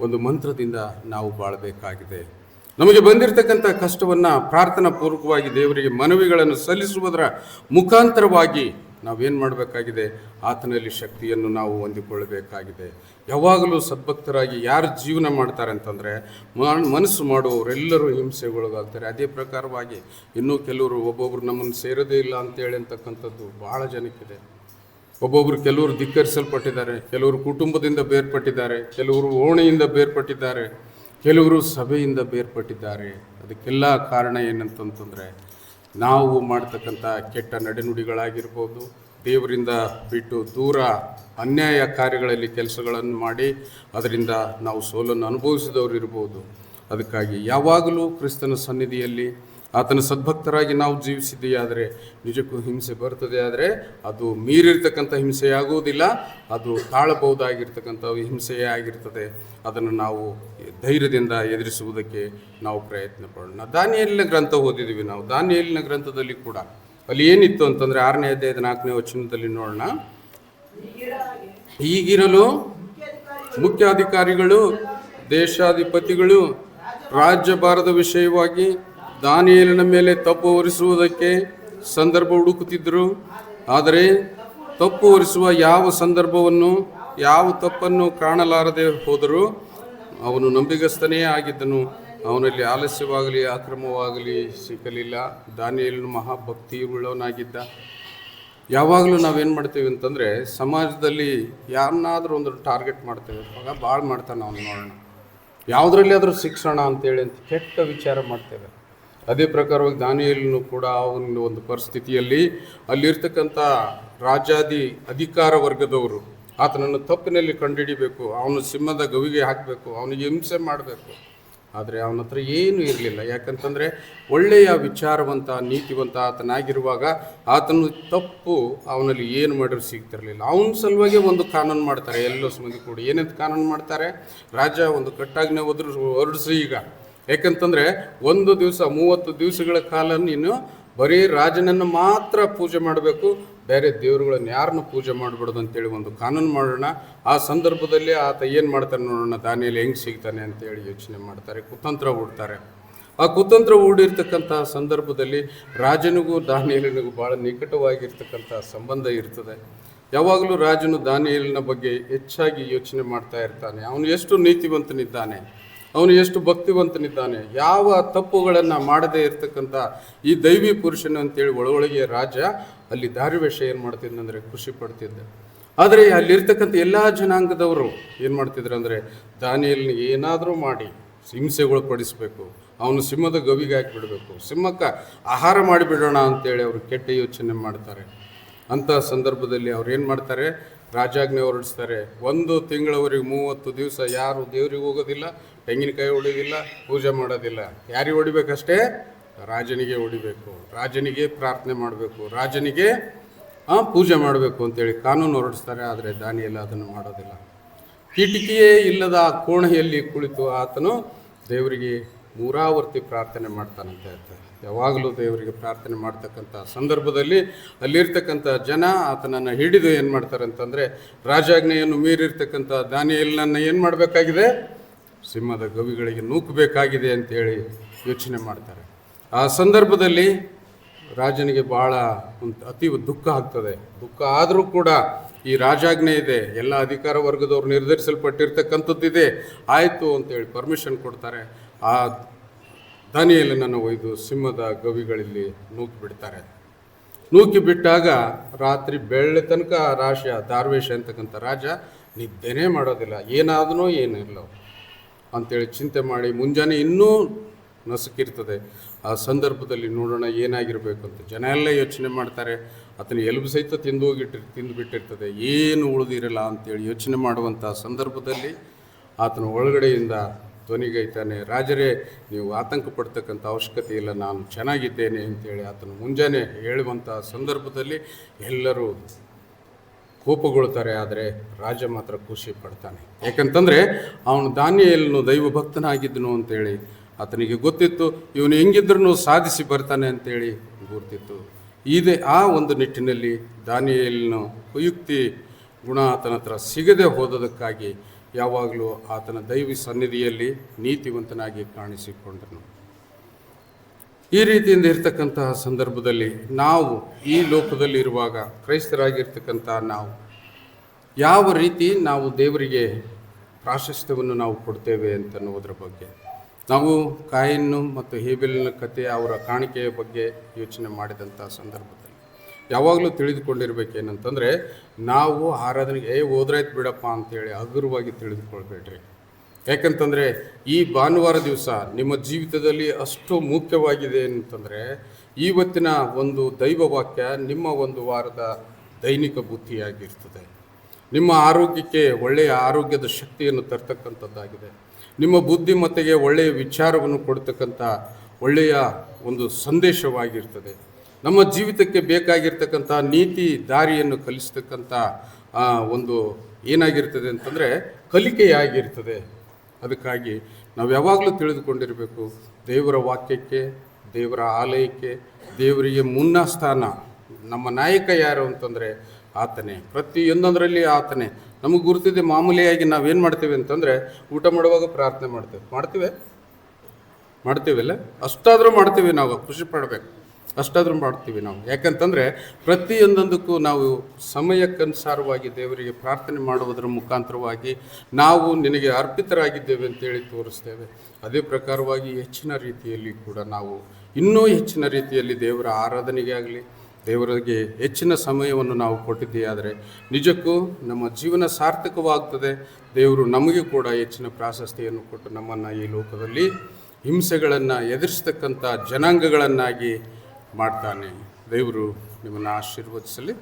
ಒಂದು ಮಂತ್ರದಿಂದ ನಾವು ಬಾಳಬೇಕಾಗಿದೆ. ನಮಗೆ ಬಂದಿರತಕ್ಕಂಥ ಕಷ್ಟವನ್ನು ಪ್ರಾರ್ಥನಾ ಪೂರ್ವಕವಾಗಿ ದೇವರಿಗೆ ಮನವಿಗಳನ್ನು ಸಲ್ಲಿಸುವುದರ ಮುಖಾಂತರವಾಗಿ ನಾವೇನು ಮಾಡಬೇಕಾಗಿದೆ? ಆತನಲ್ಲಿ ಶಕ್ತಿಯನ್ನು ನಾವು ಹೊಂದಿಕೊಳ್ಳಬೇಕಾಗಿದೆ. ಯಾವಾಗಲೂ ಸದ್ಭಕ್ತರಾಗಿ ಯಾರು ಜೀವನ ಮಾಡ್ತಾರೆ ಅಂತಂದರೆ ಮನಸ್ಸು ಮಾಡುವವರೆಲ್ಲರೂ ಹಿಂಸೆಗೊಳಗಾಗ್ತಾರೆ. ಅದೇ ಪ್ರಕಾರವಾಗಿ ಇನ್ನೂ ಕೆಲವರು ಒಬ್ಬೊಬ್ಬರು ನಮ್ಮನ್ನು ಸೇರೋದೇ ಇಲ್ಲ ಅಂತೇಳಿ ಅಂತಕ್ಕಂಥದ್ದು ಭಾಳ ಜನಕ್ಕಿದೆ. ಒಬ್ಬೊಬ್ಬರು ಕೆಲವರು ಧಿಕ್ಕರಿಸಲ್ಪಟ್ಟಿದ್ದಾರೆ, ಕೆಲವರು ಕುಟುಂಬದಿಂದ ಬೇರ್ಪಟ್ಟಿದ್ದಾರೆ, ಕೆಲವರು ಓಣೆಯಿಂದ ಬೇರ್ಪಟ್ಟಿದ್ದಾರೆ, ಕೆಲವರು ಸಭೆಯಿಂದ ಬೇರ್ಪಟ್ಟಿದ್ದಾರೆ. ಅದಕ್ಕೆಲ್ಲ ಕಾರಣ ಏನಂತಂತಂದರೆ ನಾವು ಮಾಡ್ತಕ್ಕಂಥ ಕೆಟ್ಟ ನಡೆನುಡಿಗಳಾಗಿರ್ಬೋದು, ದೇವರಿಂದ ಬಿಟ್ಟು ದೂರ ಅನ್ಯಾಯ ಕಾರ್ಯಗಳಲ್ಲಿ ಕೆಲಸಗಳನ್ನು ಮಾಡಿ, ಅದರಿಂದ ನಾವು ಸೋಲನ್ನು ಅನುಭವಿಸಿದವರು ಇರ್ಬೋದು ಅದಕ್ಕಾಗಿ ಯಾವಾಗಲೂ ಕ್ರಿಸ್ತನ ಸನ್ನಿಧಿಯಲ್ಲಿ ಆತನ ಸದ್ಭಕ್ತರಾಗಿ ನಾವು ಜೀವಿಸಿದೆಯಾದರೆ ನಿಜಕ್ಕೂ ಹಿಂಸೆ ಬರ್ತದೆ ಆದರೆ ಅದು ಮೀರಿರ್ತಕ್ಕಂಥ ಹಿಂಸೆಯಾಗುವುದಿಲ್ಲ, ಅದು ತಾಳಬಹುದಾಗಿರ್ತಕ್ಕಂಥ ಹಿಂಸೆಯೇ ಆಗಿರ್ತದೆ. ಅದನ್ನು ನಾವು ಧೈರ್ಯದಿಂದ ಎದುರಿಸುವುದಕ್ಕೆ ನಾವು ಪ್ರಯತ್ನ ಪಡೋಣ. ದಾನಿಯಲ್ಲಿನ ಗ್ರಂಥ ಓದಿದ್ದೀವಿ ನಾವು. ದಾನಿಯಲ್ಲಿನ ಗ್ರಂಥದಲ್ಲಿ ಕೂಡ ಅಲ್ಲಿ ಏನಿತ್ತು ಅಂತಂದರೆ ಆರನೇ ಅಧ್ಯಾಯದ ನಾಲ್ಕನೇ ವಚನದಲ್ಲಿ ನೋಡೋಣ. ಈಗಿರಲು ಮುಖ್ಯಾಧಿಕಾರಿಗಳು, ದೇಶಾಧಿಪತಿಗಳು, ರಾಜ್ಯಭಾರದ ವಿಷಯವಾಗಿ ದಾನಿಯೇಲನ ಮೇಲೆ ತಪ್ಪು ಹೊರಿಸುವುದಕ್ಕೆ ಸಂದರ್ಭ ಹುಡುಕುತ್ತಿದ್ದರು. ಆದರೆ ತಪ್ಪು ಹೊರಿಸುವ ಯಾವ ಸಂದರ್ಭವನ್ನು, ಯಾವ ತಪ್ಪನ್ನು ಕಾಣಲಾರದೆ ಹೋದರೂ ಅವನು ನಂಬಿಗಸ್ತನೇ ಆಗಿದ್ದನು. ಅವನಲ್ಲಿ ಆಲಸ್ಯವಾಗಲಿ, ಅಕ್ರಮವಾಗಲಿ ಸಿಕ್ಕಲಿಲ್ಲ. ದಾನಿಯೇಲನು ಮಹಾಭಕ್ತಿಯುಳ್ಳವನಾಗಿದ್ದ. ಯಾವಾಗಲೂ ನಾವೇನು ಮಾಡ್ತೀವಿ ಅಂತಂದರೆ, ಸಮಾಜದಲ್ಲಿ ಯಾರನ್ನಾದರೂ ಒಂದು ಟಾರ್ಗೆಟ್ ಮಾಡ್ತೇವೆ. ಅವಾಗ ಭಾಳ ಮಾಡ್ತಾನೆ ಅವನು ನೋಡೋಣ. ಯಾವುದರಲ್ಲಿ ಆದರೂ ಶಿಕ್ಷಣ ಅಂತೇಳಿ ಅಂತ ಕೆಟ್ಟ ವಿಚಾರ ಮಾಡ್ತೇವೆ. ಅದೇ ಪ್ರಕಾರವಾಗಿ ದಾನಿಯಲ್ಲೂ ಕೂಡ ಅವನ ಒಂದು ಪರಿಸ್ಥಿತಿಯಲ್ಲಿ ಅಲ್ಲಿರ್ತಕ್ಕಂಥ ರಾಜಾದಿ ಅಧಿಕಾರ ವರ್ಗದವರು, ಆತನನ್ನು ತಪ್ಪಿನಲ್ಲಿ ಕಂಡುಹಿಡಿಬೇಕು ಅವನು ಸಿಂಹದ ಗವಿಗೆ ಹಾಕಬೇಕು, ಅವನಿಗೆ ಹಿಂಸೆ ಮಾಡಬೇಕು. ಆದರೆ ಅವನ ಹತ್ರ ಏನೂ ಇರಲಿಲ್ಲ. ಯಾಕಂತಂದರೆ ಒಳ್ಳೆಯ ವಿಚಾರವಂತ, ನೀತಿವಂತ ಆತನಾಗಿರುವಾಗ ಆತನು ತಪ್ಪು ಅವನಲ್ಲಿ ಏನು ಮಾಡಿದ್ರು ಸಿಗ್ತಿರಲಿಲ್ಲ. ಅವನ ಸಲುವಾಗಿ ಒಂದು ಕಾನೂನು ಮಾಡ್ತಾರೆ. ಎಲ್ಲೋ ಮಂದಿ ಕೂಡ ಏನಂತ ಕಾನೂನು ಮಾಡ್ತಾರೆ? ರಾಜ ಒಂದು ಕಟ್ಟಾಜ್ಞೆ ಒದ್ರು ಹೊರಡಿಸಿ ಈಗ. ಯಾಕಂತಂದರೆ ಒಂದು ದಿವಸ, ಮೂವತ್ತು ದಿವಸಗಳ ಕಾಲ ನೀನು ಬರೀ ರಾಜನನ್ನು ಮಾತ್ರ ಪೂಜೆ ಮಾಡಬೇಕು, ಬೇರೆ ದೇವರುಗಳನ್ನು ಯಾರನ್ನು ಪೂಜೆ ಮಾಡಬಾರ್ದು ಅಂತೇಳಿ ಒಂದು ಕಾನೂನು ಮಾಡೋಣ. ಆ ಸಂದರ್ಭದಲ್ಲಿ ಆತ ಏನು ಮಾಡ್ತಾನೆ ನೋಡೋಣ, ದಾನಿಯಲ್ಲಿ ಹೆಂಗೆ ಸಿಗ್ತಾನೆ ಅಂತೇಳಿ ಯೋಚನೆ ಮಾಡ್ತಾರೆ, ಕುತಂತ್ರ ಹೂಡ್ತಾರೆ. ಆ ಕುತಂತ್ರ ಹೂಡಿರ್ತಕ್ಕಂಥ ಸಂದರ್ಭದಲ್ಲಿ ರಾಜನಿಗೂ ದಾನಿಯಲಿನಿಗೂ ಭಾಳ ನಿಕಟವಾಗಿರ್ತಕ್ಕಂಥ ಸಂಬಂಧ ಇರ್ತದೆ. ಯಾವಾಗಲೂ ರಾಜನು ದಾನಿಯಲಿನ ಬಗ್ಗೆ ಹೆಚ್ಚಾಗಿ ಯೋಚನೆ ಮಾಡ್ತಾ ಇರ್ತಾನೆ. ಅವನು ಎಷ್ಟು ನೀತಿವಂತನಿದ್ದಾನೆ? ಅವನು ಎಷ್ಟು ಭಕ್ತಿವಂತನಿದ್ದಾನೆ. ಯಾವ ತಪ್ಪುಗಳನ್ನು ಮಾಡದೇ ಇರತಕ್ಕಂಥ ಈ ದೈವಿ ಪುರುಷನು ಅಂತೇಳಿ ಒಳಗೊಳಗೆ ರಾಜ ಅಲ್ಲಿ ದಾರಿವೇಷ ಏನು ಮಾಡ್ತಿದ್ದಂದ್ರೆ ಖುಷಿ ಪಡ್ತಿದ್ದೆ ಆದರೆ ಅಲ್ಲಿರ್ತಕ್ಕಂಥ ಎಲ್ಲ ಜನಾಂಗದವರು ಏನು ಮಾಡ್ತಿದ್ರು ಅಂದರೆ ದಾನಿಯಲ್ಲಿ ಏನಾದರೂ ಮಾಡಿ ಹಿಂಸೆಗೊಳಪಡಿಸಬೇಕು ಅವನು ಸಿಂಹದ ಗವಿಗೆ ಹಾಕಿಬಿಡಬೇಕು. ಸಿಂಹಕ್ಕೆ ಆಹಾರ ಮಾಡಿಬಿಡೋಣ ಅಂತೇಳಿ ಅವರು ಕೆಟ್ಟ ಯೋಚನೆ ಮಾಡ್ತಾರೆ. ಅಂತ ಸಂದರ್ಭದಲ್ಲಿ ಅವ್ರು ಏನು ಮಾಡ್ತಾರೆ? ರಾಜಾಜ್ಞೆ ಹೊರಡಿಸ್ತಾರೆ. ಒಂದು ತಿಂಗಳವರೆಗೆ ಮೂವತ್ತು ದಿವಸ ಯಾರು ದೇವರಿಗೆ ಹೋಗೋದಿಲ್ಲ, ತೆಂಗಿನಕಾಯಿ ಹೊಡಿಯೋದಿಲ್ಲ ಪೂಜೆ ಮಾಡೋದಿಲ್ಲ. ಯಾರಿಗೆ ಹೊಡಿಬೇಕಷ್ಟೇ? ರಾಜನಿಗೆ ಹೊಡಿಬೇಕು. ರಾಜನಿಗೆ ಪ್ರಾರ್ಥನೆ ಮಾಡಬೇಕು. ರಾಜನಿಗೆ ಪೂಜೆ ಮಾಡಬೇಕು ಅಂತೇಳಿ ಕಾನೂನು ಹೊರಡಿಸ್ತಾರೆ, ಆದರೆ ದಾನಿಯಲ್ಲಿ ಅದನ್ನು ಮಾಡೋದಿಲ್ಲ. ಕಿಟಕಿಯೇ ಇಲ್ಲದ ಆ ಕೋಣೆಯಲ್ಲಿ ಕುಳಿತು ಆತನು ದೇವರಿಗೆ ಮೂರಾವರ್ತಿ ಪ್ರಾರ್ಥನೆ ಮಾಡ್ತಾನಂತ ಹೇಳ್ತಾರೆ ಯಾವಾಗಲೂ ದೇವರಿಗೆ ಪ್ರಾರ್ಥನೆ ಮಾಡ್ತಕ್ಕಂಥ ಸಂದರ್ಭದಲ್ಲಿ ಅಲ್ಲಿರ್ತಕ್ಕಂಥ ಜನ ಆತನನ್ನು ಹಿಡಿದು ಏನು ಮಾಡ್ತಾರೆ ಅಂತಂದರೆ ರಾಜಾಜ್ಞೆಯನ್ನು ಮೀರಿರ್ತಕ್ಕಂಥ ದಾನಿಯಲ್ಲನ್ನು ಏನು ಮಾಡಬೇಕಾಗಿದೆ? ಸಿಂಹದ ಗವಿಗಳಿಗೆ ನೂಕಬೇಕಾಗಿದೆ ಅಂತೇಳಿ ಯೋಚನೆ ಮಾಡ್ತಾರೆ. ಆ ಸಂದರ್ಭದಲ್ಲಿ ರಾಜನಿಗೆ ಭಾಳ ಒಂದು ಅತಿ ದುಃಖ ಆಗ್ತದೆ. ದುಃಖ ಆದರೂ ಕೂಡ ಈ ರಾಜಾಜ್ಞೆ ಇದೆ, ಎಲ್ಲ ಅಧಿಕಾರ ವರ್ಗದವ್ರು ನಿರ್ಧರಿಸಲ್ಪಟ್ಟಿರ್ತಕ್ಕಂಥದ್ದಿದೆ, ಆಯಿತು ಅಂತೇಳಿ ಪರ್ಮಿಷನ್ ಕೊಡ್ತಾರೆ. ಆ ದಾನಿಯಲ್ಲನ್ನು ಒಯ್ದು ಸಿಂಹದ ಗವಿಗಳಲ್ಲಿ ನೂಕಿ ಬಿಡ್ತಾರೆ. ನೂಕಿ ಬಿಟ್ಟಾಗ ರಾತ್ರಿ ಬೆಳ್ಳೆ ತನಕ ರಾಶಿಯ ದಾರ್ವೇಶ ಅಂತಕ್ಕಂಥ ರಾಜ ನಿದ್ದೆನೇ ಮಾಡೋದಿಲ್ಲ. ಏನಾದನೋ ಏನಿಲ್ಲ ಅಂತೇಳಿ ಚಿಂತೆ ಮಾಡಿ ಮುಂಜಾನೆ ಇನ್ನೂ ನಸುಕಿರ್ತದೆ. ಆ ಸಂದರ್ಭದಲ್ಲಿ ನೋಡೋಣ ಏನಾಗಿರಬೇಕು ಅಂತ ಜನ ಎಲ್ಲ ಯೋಚನೆ ಮಾಡ್ತಾರೆ. ಆತನ ಎಲುಬು ಸಹಿತ ತಿಂದು ಹೋಗಿಟ್ಟಿರ್ ತಿಂದು ಬಿಟ್ಟಿರ್ತದೆ ಏನು ಉಳಿದಿರಲ್ಲ ಅಂತೇಳಿ ಯೋಚನೆ ಮಾಡುವಂಥ ಸಂದರ್ಭದಲ್ಲಿ ಆತನ ಒಳಗಡೆಯಿಂದ ಧ್ವನಿಗೈತಾನೆ ರಾಜರೇ, ನೀವು ಆತಂಕ ಪಡ್ತಕ್ಕಂಥ ಅವಶ್ಯಕತೆ ಇಲ್ಲ, ನಾನು ಚೆನ್ನಾಗಿದ್ದೇನೆ ಅಂತೇಳಿ ಆತನು ಮುಂಜಾನೆ ಹೇಳುವಂಥ ಸಂದರ್ಭದಲ್ಲಿ ಎಲ್ಲರೂ ಕೋಪಗೊಳ್ತಾರೆ, ಆದರೆ ರಾಜ ಮಾತ್ರ ಖುಷಿ ಪಡ್ತಾನೆ. ಯಾಕಂತಂದರೆ ಅವನು ದಾನಿಯಲ್ಲೂ ದೈವ ಭಕ್ತನಾಗಿದ್ದನು ಅಂತೇಳಿ ಆತನಿಗೆ ಗೊತ್ತಿತ್ತು, ಇವನು ಹೆಂಗಿದ್ರೂ ಸಾಧಿಸಿ ಬರ್ತಾನೆ ಅಂತೇಳಿ ಗುರ್ತಿತ್ತು ಇದೇ ಆ ಒಂದು ನಿಟ್ಟಿನಲ್ಲಿ ದಾನಿಯಲ್ಲಿನ ಉಪಯುಕ್ತಿ ಗುಣ ಆತನ ಹತ್ರ ಸಿಗದೆ ಹೋದದಕ್ಕಾಗಿ ಯಾವಾಗಲೂ ಆತನ ದೈವಿ ಸನ್ನಿಧಿಯಲ್ಲಿ ನೀತಿವಂತನಾಗಿ ಕಾಣಿಸಿಕೊಂಡನು. ಈ ರೀತಿಯಿಂದ ಇರ್ತಕ್ಕಂತಹ ಸಂದರ್ಭದಲ್ಲಿ ನಾವು ಈ ಲೋಕದಲ್ಲಿ ಇರುವಾಗ ಕ್ರೈಸ್ತರಾಗಿರ್ತಕ್ಕಂತಹ ನಾವು ಯಾವ ರೀತಿ ನಾವು ದೇವರಿಗೆ ಪ್ರಾಶಸ್ತ್ಯವನ್ನು ನಾವು ಕೊಡ್ತೇವೆ ಅಂತನ್ನುವುದರ ಬಗ್ಗೆ, ನಾವು ಕಾಯನ್ನು ಮತ್ತು ಹೇಬೆಲಿನ ಕಥೆ ಅವರ ಕಾಣಿಕೆಯ ಬಗ್ಗೆ ಯೋಚನೆ ಮಾಡಿದಂಥ ಸಂದರ್ಭದಲ್ಲಿ ಯಾವಾಗಲೂ ತಿಳಿದುಕೊಂಡಿರ್ಬೇಕೇನಂತಂದರೆ, ನಾವು ಆರಾಧನೆಗೆ, ಏ ಓದ್ರಾಯ್ತು ಬಿಡಪ್ಪ ಅಂತೇಳಿ ಹಗುರವಾಗಿ ತಿಳಿದುಕೊಳ್ಬೇಡ್ರಿ. ಯಾಕಂತಂದರೆ, ಈ ಭಾನುವಾರ ದಿವಸ ನಿಮ್ಮ ಜೀವಿತದಲ್ಲಿ ಅಷ್ಟು ಮುಖ್ಯವಾಗಿದೆ ಅಂತಂದರೆ ಇವತ್ತಿನ ಒಂದು ದೈವ ವಾಕ್ಯ ನಿಮ್ಮ ಒಂದು ವಾರದ ದೈನಿಕ ಬುದ್ಧಿಯಾಗಿರ್ತದೆ. ನಿಮ್ಮ ಆರೋಗ್ಯಕ್ಕೆ ಒಳ್ಳೆಯ ಆರೋಗ್ಯದ ಶಕ್ತಿಯನ್ನು ತರ್ತಕ್ಕಂಥದ್ದಾಗಿದೆ. ನಿಮ್ಮ ಬುದ್ಧಿಮತ್ತೆಗೆ ಒಳ್ಳೆಯ ವಿಚಾರವನ್ನು ಕೊಡ್ತಕ್ಕಂಥ ಒಳ್ಳೆಯ ಒಂದು ಸಂದೇಶವಾಗಿರ್ತದೆ. ನಮ್ಮ ಜೀವಿತಕ್ಕೆ ಬೇಕಾಗಿರ್ತಕ್ಕಂಥ ನೀತಿ ದಾರಿಯನ್ನು ಕಲಿಸ್ತಕ್ಕಂಥ ಒಂದು ಏನಾಗಿರ್ತದೆ ಅಂತಂದರೆ ಕಲಿಕೆಯಾಗಿರ್ತದೆ. ಅದಕ್ಕಾಗಿ ನಾವು ಯಾವಾಗಲೂ ತಿಳಿದುಕೊಂಡಿರಬೇಕು, ದೇವರ ವಾಕ್ಯಕ್ಕೆ, ದೇವರ ಆಲಯಕ್ಕೆ, ದೇವರಿಗೆ ಮುನ್ನ ಸ್ಥಾನ. ನಮ್ಮ ನಾಯಕ ಯಾರು ಅಂತಂದರೆ ಆತನೇ. ಪ್ರತಿಯೊಂದೊಂದರಲ್ಲಿ ಆತನೇ. ನಮಗೆ ಗುರುತಿದೆ ಮಾಮೂಲಿಯಾಗಿ ನಾವೇನು ಮಾಡ್ತೀವಿ ಅಂತಂದರೆ, ಊಟ ಮಾಡುವಾಗ ಪ್ರಾರ್ಥನೆ ಮಾಡ್ತೇವೆ. ಮಾಡ್ತೇವೆ? ಮಾಡ್ತೀವಲ್ಲ ಅಷ್ಟಾದರೂ ಮಾಡ್ತೀವಿ ನಾವು, ಖುಷಿ ಪಡಬೇಕು. ಅಷ್ಟಾದರೂ ಮಾಡ್ತೀವಿ ನಾವು. ಯಾಕಂತಂದರೆ ಪ್ರತಿಯೊಂದೊಂದಕ್ಕೂ ನಾವು ಸಮಯಕ್ಕನುಸಾರವಾಗಿ ದೇವರಿಗೆ ಪ್ರಾರ್ಥನೆ ಮಾಡುವುದರ ಮುಖಾಂತರವಾಗಿ ನಾವು ನಿನಗೆ ಅರ್ಪಿತರಾಗಿದ್ದೇವೆ ಅಂತೇಳಿ ತೋರಿಸ್ತೇವೆ. ಅದೇ ಪ್ರಕಾರವಾಗಿ ಹೆಚ್ಚಿನ ರೀತಿಯಲ್ಲಿ ಕೂಡ ನಾವು ಇನ್ನೂ ಹೆಚ್ಚಿನ ರೀತಿಯಲ್ಲಿ ದೇವರ ಆರಾಧನೆಗೆ ಆಗಲಿ, ದೇವರಿಗೆ ಹೆಚ್ಚಿನ ಸಮಯವನ್ನು ನಾವು ಕೊಟ್ಟಿದ್ದೀಯಾದರೆ ನಿಜಕ್ಕೂ ನಮ್ಮ ಜೀವನ ಸಾರ್ಥಕವಾಗ್ತದೆ. ದೇವರು ನಮಗೆ ಕೂಡ ಹೆಚ್ಚಿನ ಪ್ರಾಶಸ್ತ್ಯವನ್ನು ಕೊಟ್ಟು ನಮ್ಮನ್ನು ಈ ಲೋಕದಲ್ಲಿ ಹಿಂಸೆಗಳನ್ನು ಎದುರಿಸ್ತಕ್ಕಂಥ ಜನಾಂಗಗಳನ್ನಾಗಿ ಮಾಡ್ತಾನೆ. ದೇವರು ನಿಮ್ಮನ್ನು ಆಶೀರ್ವದಿಸಲಿ.